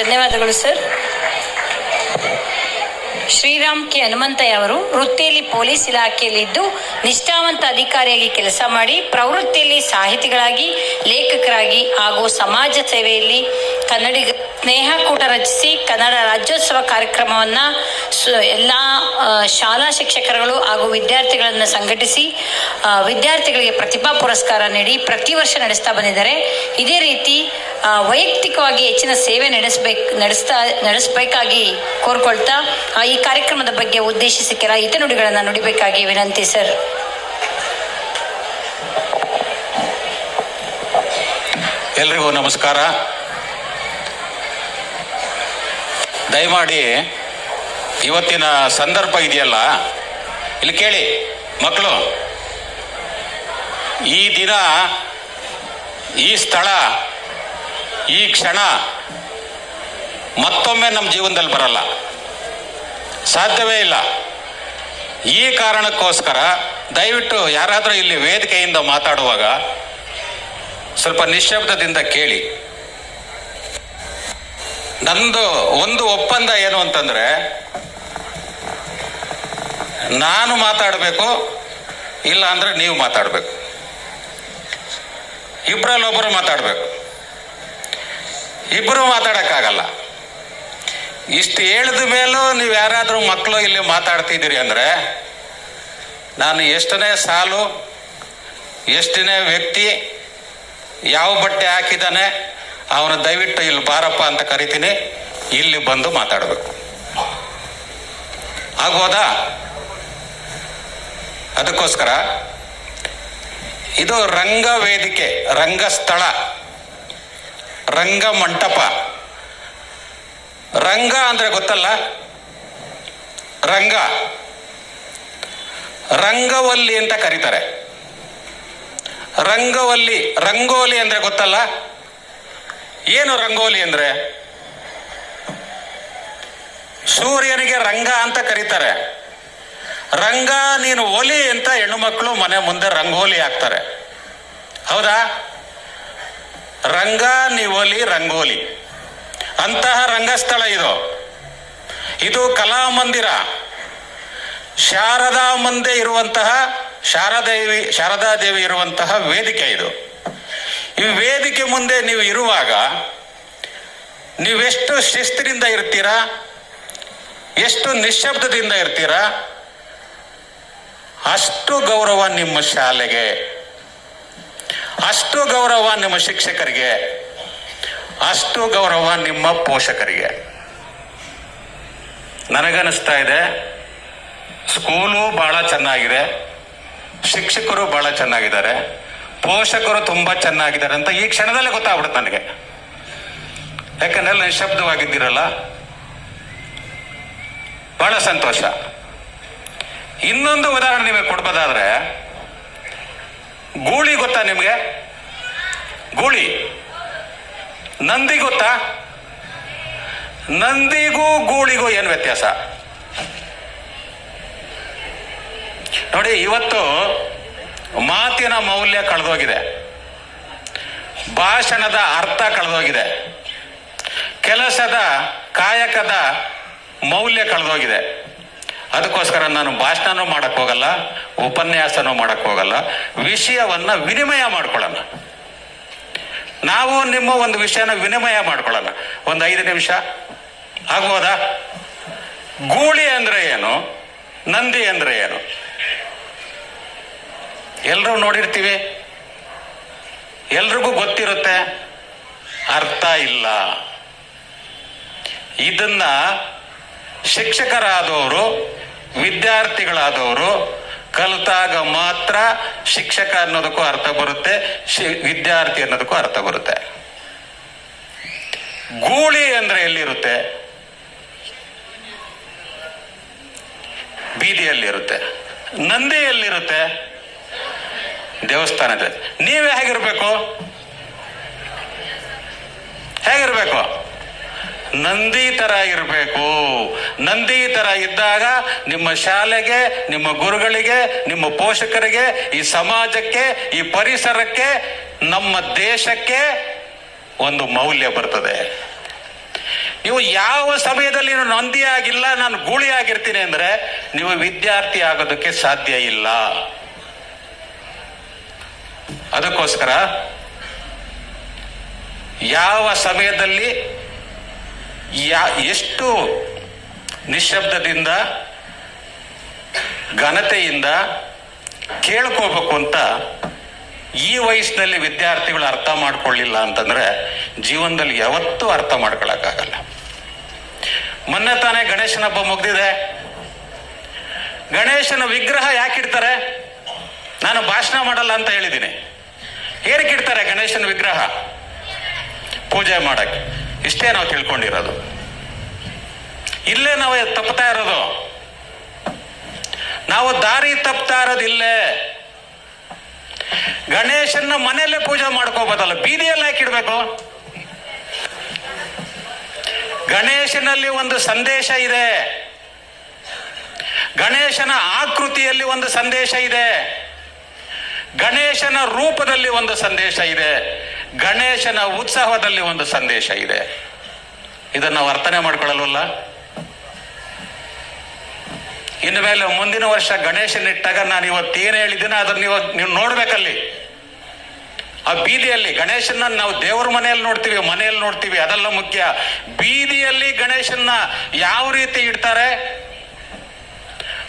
ಧನ್ಯವಾದಗಳು sir Shriram K. Hanumanthaiah ಅವರು ವೃತ್ತಿಯಲ್ಲಿ ಪೊಲೀಸ್ ಇಲಾಖೆಯಲ್ಲಿದ್ದು ನಿಷ್ಠಾವಂತ ಅಧಿಕಾರಿಯಾಗಿ ಕೆಲಸ ಮಾಡಿ ಪ್ರವೃತ್ತಿಯಲ್ಲಿ ಸಾಹಿತಿಗಳಾಗಿ, ಲೇಖಕರಾಗಿ ಹಾಗೂ ಸಮಾಜ ಸೇವೆಯಲ್ಲಿ ಕನ್ನಡಿಗ ಸ್ನೇಹಕೂಟ ರಚಿಸಿ ಕನ್ನಡ ರಾಜ್ಯೋತ್ಸವ ಕಾರ್ಯಕ್ರಮವನ್ನು ಎಲ್ಲ ಶಾಲಾ ಶಿಕ್ಷಕರುಗಳು ಹಾಗೂ ವಿದ್ಯಾರ್ಥಿಗಳನ್ನು ಸಂಘಟಿಸಿ ವಿದ್ಯಾರ್ಥಿಗಳಿಗೆ ಪ್ರತಿಭಾ ಪುರಸ್ಕಾರ ನೀಡಿ ಪ್ರತಿ ವರ್ಷ ನಡೆಸ್ತಾ ಬಂದಿದ್ದಾರೆ. ಇದೇ ರೀತಿ ವೈಯಕ್ತಿಕವಾಗಿ ಹೆಚ್ಚಿನ ಸೇವೆ ನಡೆಸಬೇಕು, ನಡೆಸ್ತಾ, ನಡೆಸಬೇಕಾಗಿ ಕೋರ್ಕೊಳ್ತಾ ಈ ಕಾರ್ಯಕ್ರಮದ ಬಗ್ಗೆ ಉದ್ದೇಶಿಸಿ ಕೆಲ ಹಿತನುಡಿಗಳನ್ನು ನುಡಿಬೇಕಾಗಿ ವಿನಂತಿ, ಸರ್. ಎಲ್ರಿಗೂ ನಮಸ್ಕಾರ. ದಯಮಾಡಿ ಇವತ್ತಿನ ಸಂದರ್ಭ ಇದೆಯಲ್ಲ? ಇಲ್ಲಿ ಕೇಳಿ, ಮಕ್ಕಳು. ಈ ದಿನ, ಈ ಸ್ಥಳ, ಈ ಕ್ಷಣ ಮತ್ತೊಮ್ಮೆ ನಮ್ಮ ಜೀವನದಲ್ಲಿ ಬರಲ್ಲ. ಸಾಧ್ಯವೇ ಇಲ್ಲ. ಈ ಕಾರಣಕ್ಕೋಸ್ಕರ ದಯವಿಟ್ಟು ಯಾರಾದರೂ ಇಲ್ಲಿ ವೇದಿಕೆಯಿಂದ ಮಾತಾಡುವಾಗ ಸ್ವಲ್ಪ ನಿಶ್ಶಬ್ದದಿಂದ ಕೇಳಿ. ನಂದು ಒಂದು ಒಪ್ಪಂದ ಏನು ಅಂತಂದ್ರೆ, ನಾನು ಮಾತಾಡಬೇಕು, ಇಲ್ಲ ಅಂದ್ರೆ ನೀವು ಮಾತಾಡಬೇಕು. ಇಬ್ಬರಲ್ಲೊಬ್ಬರು ಮಾತಾಡಬೇಕು. ಇಬ್ಬರು ಮಾತಾಡೋಕ್ಕಾಗಲ್ಲ. ಇಷ್ಟು ಹೇಳಿದ ಮೇಲೂ ನೀವು ಯಾರಾದರೂ ಮಕ್ಕಳು ಇಲ್ಲಿ ಮಾತಾಡ್ತಿದ್ದೀರಿ ಅಂದರೆ, ನಾನು ಎಷ್ಟನೇ ಸಾಲು, ಎಷ್ಟನೇ ವ್ಯಕ್ತಿ, ಯಾವ ಬಟ್ಟೆ ಹಾಕಿದ್ದಾನೆ ಅವನು ದಯವಿಟ್ಟು ಇಲ್ಲಿ ಬಾರಪ್ಪ ಅಂತ ಕರಿತೀನಿ. ಇಲ್ಲಿ ಬಂದು ಮಾತಾಡಬೇಕು. ಆಗ್ಬೋದಾ? ಅದಕ್ಕೋಸ್ಕರ ಇದು ರಂಗ ವೇದಿಕೆ ರಂಗಸ್ಥಳ ರಂಗ ಮಂಟಪ. ರಂಗ ಅಂದ್ರೆ ಗೊತ್ತಲ್ಲ? ರಂಗ. ರಂಗವಲ್ಲಿ ಅಂತ ಕರೀತಾರೆ. ರಂಗವಲ್ಲಿ, ರಂಗೋಲಿ ಅಂದ್ರೆ ಗೊತ್ತಲ್ಲ? ಏನು ರಂಗೋಲಿ ಅಂದ್ರೆ? ಸೂರ್ಯನಿಗೆ ರಂಗ ಅಂತ ಕರೀತಾರೆ. ರಂಗ ನೀನು ಒಲಿ ಅಂತ ಹೆಣ್ಣು ಮಕ್ಕಳು ಮನೆ ಮುಂದೆ ರಂಗೋಲಿ ಹಾಕ್ತಾರೆ. ಹೌದಾ? ರಂಗ ನೀ ಒಲಿ ರಂಗೋಲಿ. ಅಂತಹ ರಂಗಸ್ಥಳ ಇದು. ಇದು ಕಲಾ ಮಂದಿರ. ಶಾರದಾ ಮುಂದೆ ಇರುವಂತಹ, ಶಾರದೇವಿ, ಶಾರದಾ ದೇವಿ ಇರುವಂತಹ ವೇದಿಕೆ ಇದು. ಈ ವೇದಿಕೆ ಮುಂದೆ ನೀವು ಇರುವಾಗ ನೀವೆಷ್ಟು ಶಿಸ್ತಿನಿಂದ ಇರ್ತೀರಾ? ಎಷ್ಟು ನಿಶ್ಶಬ್ದದಿಂದ ಇರ್ತೀರಾ? ಅಷ್ಟು ಗೌರವ ನಿಮ್ಮ ಶಾಲೆಗೆ. ಅಷ್ಟು ಗೌರವ ನಿಮ್ಮ ಶಿಕ್ಷಕರಿಗೆ. ಅಷ್ಟು ಗೌರವ ನಿಮ್ಮ ಪೋಷಕರಿಗೆ. ನನಗನ್ನಿಸ್ತಾ ಇದೆ, ಸ್ಕೂಲು ಬಹಳ ಚೆನ್ನಾಗಿದೆ, ಶಿಕ್ಷಕರು ಬಹಳ ಚೆನ್ನಾಗಿದ್ದಾರೆ. ಪೋಷಕರು ತುಂಬಾ ಚೆನ್ನಾಗಿದ್ದಾರೆ ಅಂತ ಈ ಕ್ಷಣದಲ್ಲೇ ಗೊತ್ತಾಗ್ಬಿಡುತ್ತೆ ನನಗೆ. ಯಾಕಂದ್ರೆ ನಿಶಬ್ದವಾಗಿದ್ದೀರಲ್ಲ ಬಹಳ ಸಂತೋಷ. ಇನ್ನೊಂದು ಉದಾಹರಣೆ ನಿಮಗೆ ಕೊಡ್ಬೋದಾದ್ರೆ, ಗೂಳಿ ಗೊತ್ತಾ ನಿಮಗೆ? ಗೂಳಿ. ನಂದಿ ಗೊತ್ತಾ ನಂದಿಗೂ ಗೂಳಿಗೂ ಏನು ವ್ಯತ್ಯಾಸ? ನೋಡಿ, ಇವತ್ತು ಮಾತಿನ ಮೌಲ್ಯ ಕಳೆದೋಗಿದೆ. ಭಾಷಣದ ಅರ್ಥ ಕಳೆದೋಗಿದೆ. ಕೆಲಸದ ಕಾಯಕದ ಮೌಲ್ಯ ಕಳೆದೋಗಿದೆ. ಅದಕ್ಕೋಸ್ಕರ ನಾನು ಭಾಷಣನೂ ಮಾಡಕ್ ಹೋಗಲ್ಲ, ಉಪನ್ಯಾಸನೂ ಮಾಡಕ್ ಹೋಗಲ್ಲ, ವಿಷಯವನ್ನ ವಿನಿಮಯ ಮಾಡ್ಕೊಳ್ಳೋಣ. ನಾವು ನಿಮ್ಮ ಒಂದು ವಿಷಯನ ವಿನಿಮಯ ಮಾಡ್ಕೊಳ್ಳೋಣ. ಒಂದು ಐದು ನಿಮಿಷ. ಆಗ್ಬೋದಾ? ಗೂಳಿ ಅಂದ್ರೆ ಏನು? ನಂದಿ ಅಂದ್ರೆ ಏನು? ಎಲ್ಲರೂ ನೋಡಿರ್ತೀವಿ. ಎಲ್ರಿಗೂ ಗೊತ್ತಿರುತ್ತೆ. ಅರ್ಥ ಇಲ್ಲ. ಇದನ್ನ ಶಿಕ್ಷಕರಾದವರು, ವಿದ್ಯಾರ್ಥಿಗಳಾದವರು ಕಲಿತಾಗ ಮಾತ್ರ ಶಿಕ್ಷಕ ಅನ್ನೋದಕ್ಕೂ ಅರ್ಥ ಬರುತ್ತೆ, ಶಿ- ವಿದ್ಯಾರ್ಥಿ ಅನ್ನೋದಕ್ಕೂ ಅರ್ಥ ಬರುತ್ತೆ. ಗೂಳಿ ಅಂದ್ರೆ ಎಲ್ಲಿರುತ್ತೆ? ಬೀದಿಯಲ್ಲಿರುತ್ತೆ. ನಂದಿ ಎಲ್ಲಿರುತ್ತೆ ದೇವಸ್ಥಾನದ. ನೀವೇ ಹೇಗಿರಬೇಕು? ಹೇಗಿರ್ಬೇಕು? ನಂದಿ ತರ ಇರಬೇಕು ನಂದಿ ತರ ಇದ್ದಾಗ ನಿಮ್ಮ ಶಾಲೆಗೆ, ನಿಮ್ಮ ಗುರುಗಳಿಗೆ, ನಿಮ್ಮ ಪೋಷಕರಿಗೆ, ಈ ಸಮಾಜಕ್ಕೆ, ಈ ಪರಿಸರಕ್ಕೆ, ನಮ್ಮ ದೇಶಕ್ಕೆ ಒಂದು ಮೌಲ್ಯ ಬರ್ತದೆ. ನೀವು ಯಾವ ಸಮಯದಲ್ಲಿ ನೊಂದಿ ಆಗಿಲ್ಲ ನಾನು ಗೂಳಿ ಆಗಿರ್ತೀನಿ ಅಂದ್ರೆ ನೀವು ವಿದ್ಯಾರ್ಥಿ ಆಗೋದಕ್ಕೆ ಸಾಧ್ಯ ಇಲ್ಲ. ಅದಕ್ಕೋಸ್ಕರ ಯಾವ ಸಮಯದಲ್ಲಿ ಯಾ ಎಷ್ಟು ನಿಶಬ್ದದಿಂದ ಘನತೆಯಿಂದ ಕೇಳ್ಕೋಬೇಕು ಅಂತ ಈ ವಯಸ್ಸಿನಲ್ಲಿ ವಿದ್ಯಾರ್ಥಿಗಳು ಅರ್ಥ ಮಾಡ್ಕೊಳ್ಳಿಲ್ಲ ಅಂತಂದ್ರೆ ಜೀವನದಲ್ಲಿ ಯಾವತ್ತೂ ಅರ್ಥ ಮಾಡ್ಕೊಳಕ್ಕಾಗಲ್ಲ. ಮೊನ್ನೆ ತಾನೇ ಗಣೇಶನ ಹಬ್ಬ ಮುಗ್ದಿದೆ. ಗಣೇಶನ ವಿಗ್ರಹ ಯಾಕಿಡ್ತಾರೆ? ನಾನು ಭಾಷಣ ಮಾಡಲ್ಲ ಅಂತ ಹೇಳಿದ್ದೀನಿ. ಏನಕ್ಕಿಡ್ತಾರೆ ಗಣೇಶನ ವಿಗ್ರಹ? ಪೂಜೆ ಮಾಡಕ್ಕೆ. ಇಷ್ಟೇ ನಾವು ತಿಳ್ಕೊಂಡಿರೋದು. ಇಲ್ಲೇ ನಾವು ತಪ್ಪತಾ ಇರೋದು. ನಾವು ದಾರಿ ತಪ್ತಾ ಇರೋದಿಲ್ಲೇ ಗಣೇಶನ ಮನೆಯಲ್ಲೇ ಪೂಜೆ ಮಾಡ್ಕೋಬೋದಲ್ಲ, ಬೀದಿಯಲ್ಲಿ ಹಾಕಿಡ್ಬೇಕು ಗಣೇಶನಲ್ಲಿ ಒಂದು ಸಂದೇಶ ಇದೆ. ಗಣೇಶನ ಆಕೃತಿಯಲ್ಲಿ ಒಂದು ಸಂದೇಶ ಇದೆ. ಗಣೇಶನ ರೂಪದಲ್ಲಿ ಒಂದು ಸಂದೇಶ ಇದೆ. ಗಣೇಶನ ಉತ್ಸವದಲ್ಲಿ ಒಂದು ಸಂದೇಶ ಇದೆ. ಇದನ್ನು ವರ್ತನೆ ಅರ್ಥನೆ ಇನ್ನು ಮೇಲೆ ಮುಂದಿನ ವರ್ಷ ಗಣೇಶನಿಟ್ಟಾಗ ನಾನು ಇವತ್ತು ಏನು ಹೇಳಿದ್ದೀನೋ ಅದನ್ನ ನೀವು ನೀವು ನೋಡ್ಬೇಕಲ್ಲಿ. ಆ ಬೀದಿಯಲ್ಲಿ ಗಣೇಶನ ನಾವು ದೇವ್ರ ಮನೆಯಲ್ಲಿ ನೋಡ್ತೀವಿ ಮನೆಯಲ್ಲಿ ನೋಡ್ತೀವಿ, ಅದೆಲ್ಲ ಮುಖ್ಯ. ಬೀದಿಯಲ್ಲಿ ಗಣೇಶನ್ನ ಯಾವ ರೀತಿ ಇಡ್ತಾರೆ?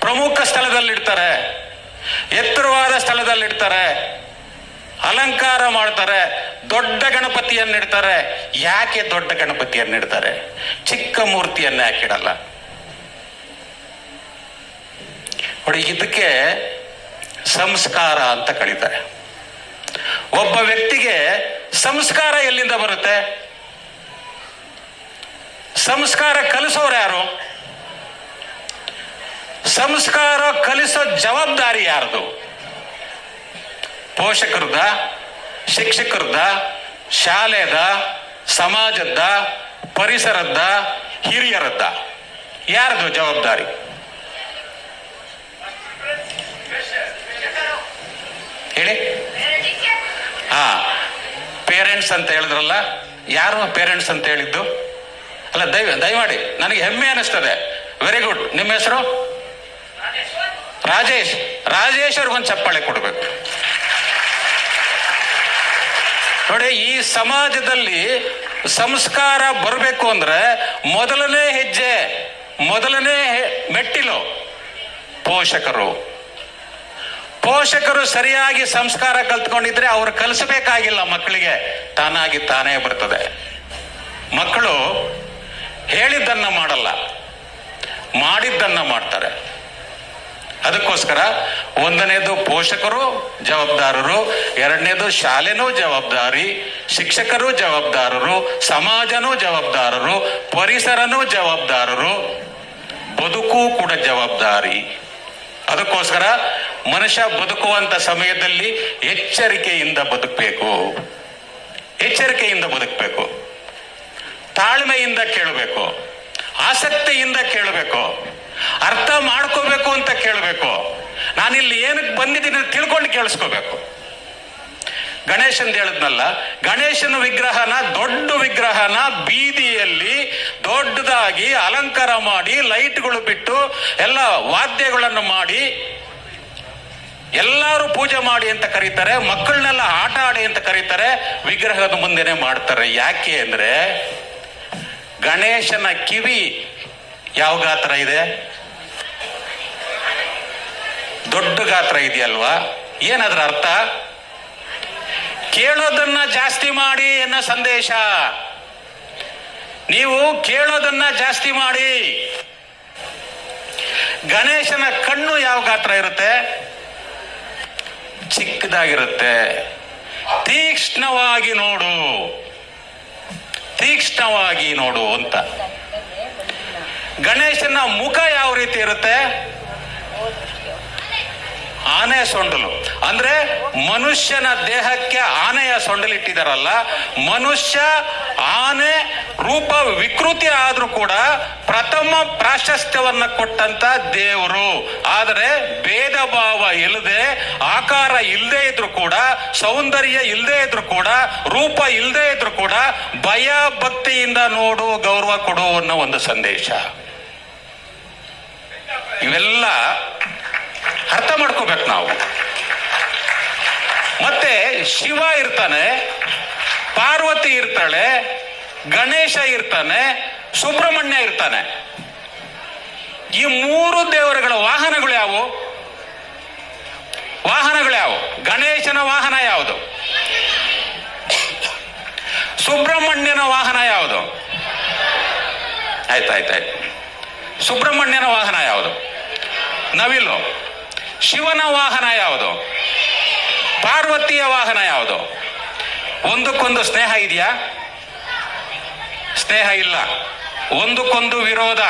ಪ್ರಮುಖ ಸ್ಥಳದಲ್ಲಿ ಇಡ್ತಾರೆ ಎತ್ತರವಾದ ಸ್ಥಳದಲ್ಲಿ ಇಡ್ತಾರೆ ಅಲಂಕಾರ ಮಾಡ್ತಾರೆ, ದೊಡ್ಡ ಗಣಪತಿಯನ್ನು ಇಡ್ತಾರೆ. ಯಾಕೆ ದೊಡ್ಡ ಗಣಪತಿಯನ್ನು ಇಡ್ತಾರೆ? ಚಿಕ್ಕ ಮೂರ್ತಿಯನ್ನ ಯಾಕೆ ಇಡಲ್ಲ? ನೋಡಿ, ಇದಕ್ಕೆ ಸಂಸ್ಕಾರ ಅಂತ ಕರೀತಾರೆ. ಒಬ್ಬ ವ್ಯಕ್ತಿಗೆ ಸಂಸ್ಕಾರ ಎಲ್ಲಿಂದ ಬರುತ್ತೆ? ಸಂಸ್ಕಾರ ಕಲಿಸೋರು ಯಾರು? ಸಂಸ್ಕಾರ ಕಲಿಸೋ ಜವಾಬ್ದಾರಿ ಯಾರದು? ಪೋಷಕರದ ಶಿಕ್ಷಕರದ ಶಾಲೆದ ಸಮಾಜದ ಪರಿಸರದ ಹಿರಿಯರದ್ದ? ಯಾರದು ಜವಾಬ್ದಾರಿ? ಹೇಳಿ. ಹಾ ಪೇರೆಂಟ್ಸ್ ಅಂತ ಹೇಳಿದ್ರಲ್ಲ, ಯಾರು ಪೇರೆಂಟ್ಸ್ ಅಂತ ಹೇಳಿದ್ದು? ಅಲ್ಲ ದಯ ದಯಮಾಡಿ, ನನಗೆ ಹೆಮ್ಮೆ ಅನಿಸ್ತದೆ. ವೆರಿ ಗುಡ್ ನಿಮ್ಮ ಹೆಸರು? ರಾಜೇಶ್ ರಾಜೇಶ್ ಅವ್ರಿಗೊಂದು ಚಪ್ಪಾಳೆ ಕೊಡಬೇಕು. ನೋಡಿ, ಈ ಸಮಾಜದಲ್ಲಿ ಸಂಸ್ಕಾರ ಬರಬೇಕು ಅಂದ್ರೆ ಮೊದಲನೇ ಹೆಜ್ಜೆ, ಮೊದಲನೇ ಮೆಟ್ಟಿಲು, ಪೋಷಕರು. ಪೋಷಕರು ಸರಿಯಾಗಿ ಸಂಸ್ಕಾರ ಕಲ್ತ್ಕೊಂಡಿದ್ರೆ ಅವ್ರು ಕಲಿಸಬೇಕಾಗಿಲ್ಲ ಮಕ್ಕಳಿಗೆ, ತಾನಾಗಿ ತಾನೇ ಬರ್ತದೆ. ಮಕ್ಕಳು ಹೇಳಿದ್ದನ್ನ ಮಾಡಲ್ಲ, ಮಾಡಿದ್ದನ್ನ ಮಾಡ್ತಾರೆ. ಅದಕ್ಕೋಸ್ಕರ ಒಂದನೇದು ಪೋಷಕರು, ಜವಾಬ್ದಾರರು, ಎರಡನೇದು ಶಾಲೆನೂ ಜವಾಬ್ದಾರಿ, ಶಿಕ್ಷಕರು ಜವಾಬ್ದಾರರು, ಸಮಾಜನೂ ಜವಾಬ್ದಾರರು, ಪರಿಸರನೂ ಜವಾಬ್ದಾರರು, ಬದುಕು ಕೂಡ ಜವಾಬ್ದಾರಿ. ಅದಕ್ಕೋಸ್ಕರ ಮನುಷ್ಯ ಬದುಕುವಂತ ಸಮಯದಲ್ಲಿ ಎಚ್ಚರಿಕೆಯಿಂದ ಬದುಕಬೇಕು. ಎಚ್ಚರಿಕೆಯಿಂದ ಬದುಕಬೇಕು. ತಾಳ್ಮೆಯಿಂದ ಕೇಳಬೇಕು. ಆಸಕ್ತಿಯಿಂದ ಕೇಳಬೇಕು. ಅರ್ಥ ಮಾಡ್ಕೋಬೇಕು ಅಂತ ಕೇಳಬೇಕು. ನಾನಿಲ್ಲಿ ಏನಕ್ಕೆ ಬಂದಿದ್ದೀನಿ ತಿಳ್ಕೊಂಡು ಕೇಳಿಸ್ಕೋಬೇಕು. ಗಣೇಶನ್ ಹೇಳಿದ್ನಲ್ಲ, ಗಣೇಶನ ವಿಗ್ರಹನ ದೊಡ್ಡ ವಿಗ್ರಹನ ಬೀದಿಯಲ್ಲಿ ದೊಡ್ಡದಾಗಿ ಅಲಂಕಾರ ಮಾಡಿ, ಲೈಟ್ಗಳು ಬಿಟ್ಟು ಎಲ್ಲ ವಾದ್ಯಗಳನ್ನು ಮಾಡಿ, ಎಲ್ಲರೂ ಪೂಜೆ ಮಾಡಿ ಅಂತ ಕರೀತಾರೆ, ಮಕ್ಕಳನ್ನೆಲ್ಲ ಆಟ ಆಡಿ ಅಂತ ಕರೀತಾರೆ, ವಿಗ್ರಹದ ಮುಂದೆನೆ ಮಾಡ್ತಾರೆ. ಯಾಕೆ ಅಂದ್ರೆ ಗಣೇಶನ ಕಿವಿ ಯಾವ ಗಾತ್ರ ಇದೆ? ದೊಡ್ಡ ಗಾತ್ರ ಇದೆಯಲ್ವಾ? ಏನದ್ರ ಅರ್ಥ? ಕೇಳೋದನ್ನ ಜಾಸ್ತಿ ಮಾಡಿ ಅನ್ನೋ ಸಂದೇಶ? ನೀವು ಕೇಳೋದನ್ನ ಜಾಸ್ತಿ ಮಾಡಿ. ಗಣೇಶನ ಕಣ್ಣು ಯಾವ ಗಾತ್ರ ಇರುತ್ತೆ? ಚಿಕ್ಕದಾಗಿರುತ್ತೆ. ತೀಕ್ಷ್ಣವಾಗಿ ನೋಡು. ತೀಕ್ಷ್ಣವಾಗಿ ನೋಡು ಅಂತ. ಗಣೇಶನ ಮುಖ ಯಾವ ರೀತಿ ಇರುತ್ತೆ? ಆನೆ ಸೊಂಡಲು. ಅಂದ್ರೆ ಮನುಷ್ಯನ ದೇಹಕ್ಕೆ ಆನೆಯ ಸೊಂಡಲಿಟ್ಟಿದಾರಲ್ಲ ಮನುಷ್ಯ ಆನೆ ರೂಪ ವಿಕೃತಿ ಆದ್ರೂ ಕೂಡ ಪ್ರಥಮ ಪ್ರಾಶಸ್ತ್ಯವನ್ನ ಕೊಟ್ಟಂತ ದೇವರು. ಆದರೆ ಭೇದ ಭಾವ ಇಲ್ಲದೆ ಆಕಾರ ಇಲ್ಲದೆ ಇದ್ರು ಕೂಡ, ಸೌಂದರ್ಯ ಇಲ್ಲದೆ ಇದ್ರು ಕೂಡ, ರೂಪ ಇಲ್ಲದೆ ಇದ್ರು ಕೂಡ ಭಯ ಭಕ್ತಿಯಿಂದ ನೋಡು, ಗೌರವ ಕೊಡು ಅನ್ನೋ ಒಂದು ಸಂದೇಶ. ಇವೆಲ್ಲ ಅರ್ಥ ಮಾಡ್ಕೋಬೇಕು ನಾವು. ಮತ್ತೆ ಶಿವ ಇರ್ತಾನೆ, ಪಾರ್ವತಿ ಇರ್ತಾಳೆ, ಗಣೇಶ ಇರ್ತಾನೆ, ಸುಬ್ರಹ್ಮಣ್ಯ ಇರ್ತಾನೆ. ಈ ಮೂರು ದೇವರುಗಳ ವಾಹನಗಳು ಯಾವುವು? ವಾಹನಗಳು ಯಾವುವು? ಗಣೇಶನ ವಾಹನ ಯಾವುದು? ಸುಬ್ರಹ್ಮಣ್ಯನ ವಾಹನ ಯಾವುದು? ಆಯ್ತಾಯ್ತಾಯ್ತು. ಸುಬ್ರಹ್ಮಣ್ಯನ ವಾಹನ ಯಾವುದು? ನವಿಲು. ಶಿವನ ವಾಹನ ಯಾವುದು? ಪಾರ್ವತಿಯ ವಾಹನ ಯಾವುದು? ಒಂದಕ್ಕೊಂದು ಸ್ನೇಹ ಇದೆಯಾ? ಸ್ನೇಹ ಇಲ್ಲ. ಒಂದಕ್ಕೊಂದು ವಿರೋಧ,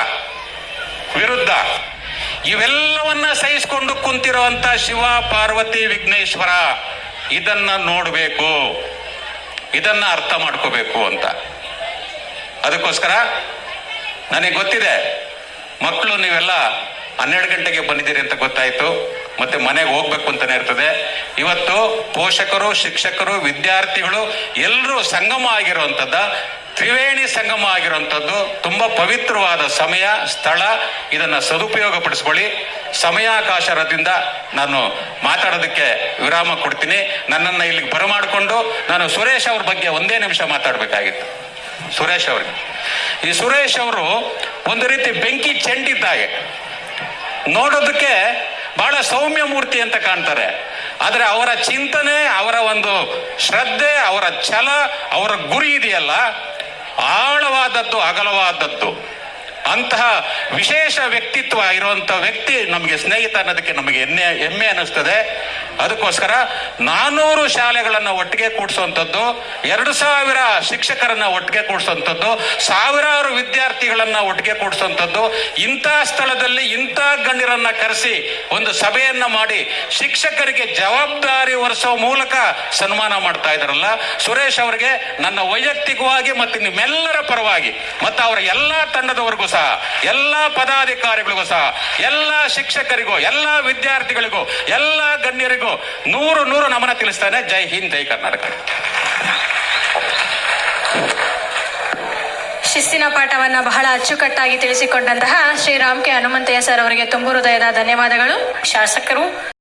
ವಿರುದ್ಧ. ಇವೆಲ್ಲವನ್ನ ಸಹಿಸಿಕೊಂಡು ಕುಂತಿರುವಂತ ಶಿವ, ಪಾರ್ವತಿ, ವಿಘ್ನೇಶ್ವರ, ಇದನ್ನ ನೋಡಬೇಕು. ಇದನ್ನ ಅರ್ಥ ಮಾಡ್ಕೋಬೇಕು ಅಂತ. ಅದಕ್ಕೋಸ್ಕರ ನನಗೆ ಗೊತ್ತಿದೆ, ಮಕ್ಕಳು ನೀವೆಲ್ಲ ಹನ್ನೆರಡು ಗಂಟೆಗೆ ಬಂದಿದ್ದೀರಿ ಅಂತ ಗೊತ್ತಾಯ್ತು. ಮತ್ತೆ ಮನೆಗೆ ಹೋಗ್ಬೇಕು ಅಂತಾನೆ ಇರ್ತದೆ. ಇವತ್ತು ಪೋಷಕರು, ಶಿಕ್ಷಕರು, ವಿದ್ಯಾರ್ಥಿಗಳು ಎಲ್ಲರೂ ಸಂಗಮ ಆಗಿರುವಂಥದ್ದ, ತ್ರಿವೇಣಿ ಸಂಗಮ ಆಗಿರುವಂಥದ್ದು ತುಂಬಾ ಪವಿತ್ರವಾದ ಸಮಯ, ಸ್ಥಳ. ಇದನ್ನ ಸದುಪಯೋಗ ಪಡಿಸ್ಕೊಳ್ಳಿ ಸಮಯಾಕಾಶರದಿಂದ ನಾನು ಮಾತಾಡೋದಕ್ಕೆ ವಿರಾಮ ಕೊಡ್ತೀನಿ. ನನ್ನನ್ನು ಇಲ್ಲಿಗೆ ಬರಮಾಡಿಕೊಂಡು ನಾನು ಸುರೇಶ್ ಅವ್ರ ಬಗ್ಗೆ ಒಂದೇ ನಿಮಿಷ ಮಾತಾಡಬೇಕಾಗಿತ್ತು. ಸುರೇಶ್ ಅವ್ರಿಗೆ. ಈ ಸುರೇಶ್ ಅವರು ಒಂದು ರೀತಿ ಬೆಂಕಿ ಚೆಂಡಿದ್ದಾಗೆ. ನೋಡೋದಕ್ಕೆ ಬಹಳ ಸೌಮ್ಯ ಮೂರ್ತಿ ಅಂತ ಕಾಣ್ತಾರೆ. ಆದರೆ ಅವರ ಚಿಂತನೆ, ಅವರ ಒಂದು ಶ್ರದ್ಧೆ, ಅವರ ಛಲ, ಅವರ ಗುರಿ ಇದೆಯಲ್ಲ? ಆಳವಾದದ್ದು, ಅಗಲವಾದದ್ದು. ಅಂತಹ ವಿಶೇಷ ವ್ಯಕ್ತಿತ್ವ ಇರುವಂತ ವ್ಯಕ್ತಿ ನಮಗೆ ಸ್ನೇಹಿತ ಅನ್ನೋದಕ್ಕೆ ನಮಗೆ ಹೆಮ್ಮೆ ಹೆಮ್ಮೆ ಅನ್ನಿಸ್ತದೆ. ಅದಕ್ಕೋಸ್ಕರ ನಾನೂರು ಶಾಲೆಗಳನ್ನು ಒಟ್ಟಿಗೆ ಕೂಡಿಸುವಂಥದ್ದು ಎರಡು ಸಾವಿರ ಶಿಕ್ಷಕರನ್ನ ಒಟ್ಟಿಗೆ ಕೂಡಿಸುವಂಥದ್ದು ಸಾವಿರಾರು ವಿದ್ಯಾರ್ಥಿಗಳನ್ನ ಒಟ್ಟಿಗೆ ಕೂಡಿಸುವಂಥದ್ದು ಇಂಥ ಸ್ಥಳದಲ್ಲಿ ಇಂಥ ಗಣ್ಯರನ್ನ ಕರೆಸಿ ಒಂದು ಸಭೆಯನ್ನ ಮಾಡಿ ಶಿಕ್ಷಕರಿಗೆ ಜವಾಬ್ದಾರಿ ಹೊರಿಸೋ ಮೂಲಕ ಸನ್ಮಾನ ಮಾಡ್ತಾ ಸುರೇಶ್ ಅವರಿಗೆ ನನ್ನ ವೈಯಕ್ತಿಕವಾಗಿ ಮತ್ತು ನಿಮ್ಮೆಲ್ಲರ ಪರವಾಗಿ, ಮತ್ತು ಅವರ ಎಲ್ಲಾ ತಂಡದವರೆಗೂ ಸಹ ಎಲ್ಲ ಪದಾಧಿಕಾರಿಗಳಿಗೂ ಸಹ, ಎಲ್ಲ ಶಿಕ್ಷಕರಿಗೂ, ಎಲ್ಲ ವಿದ್ಯಾರ್ಥಿಗಳಿಗೂ, ಎಲ್ಲ ಗಣ್ಯರಿಗೂ ನೂರು ನೂರು ನಮನ ತಿಳಿಸ್ತಾನೆ. ಜೈ ಹಿಂದ್, ಜೈ ಕರ್ನಾಟಕ. ಶಿಸ್ತಿನ ಪಾಠವನ್ನ ಬಹಳ ಅಚ್ಚುಕಟ್ಟಾಗಿ ತಿಳಿಸಿಕೊಂಡಂತಹ ಶ್ರೀರಾಮ್ ಕೆ ಹನುಮಂತಯ್ಯ ಸರ್ ಅವರಿಗೆ ತುಂಬು ಹೃದಯದ ಧನ್ಯವಾದಗಳು. ಶಾಸಕರು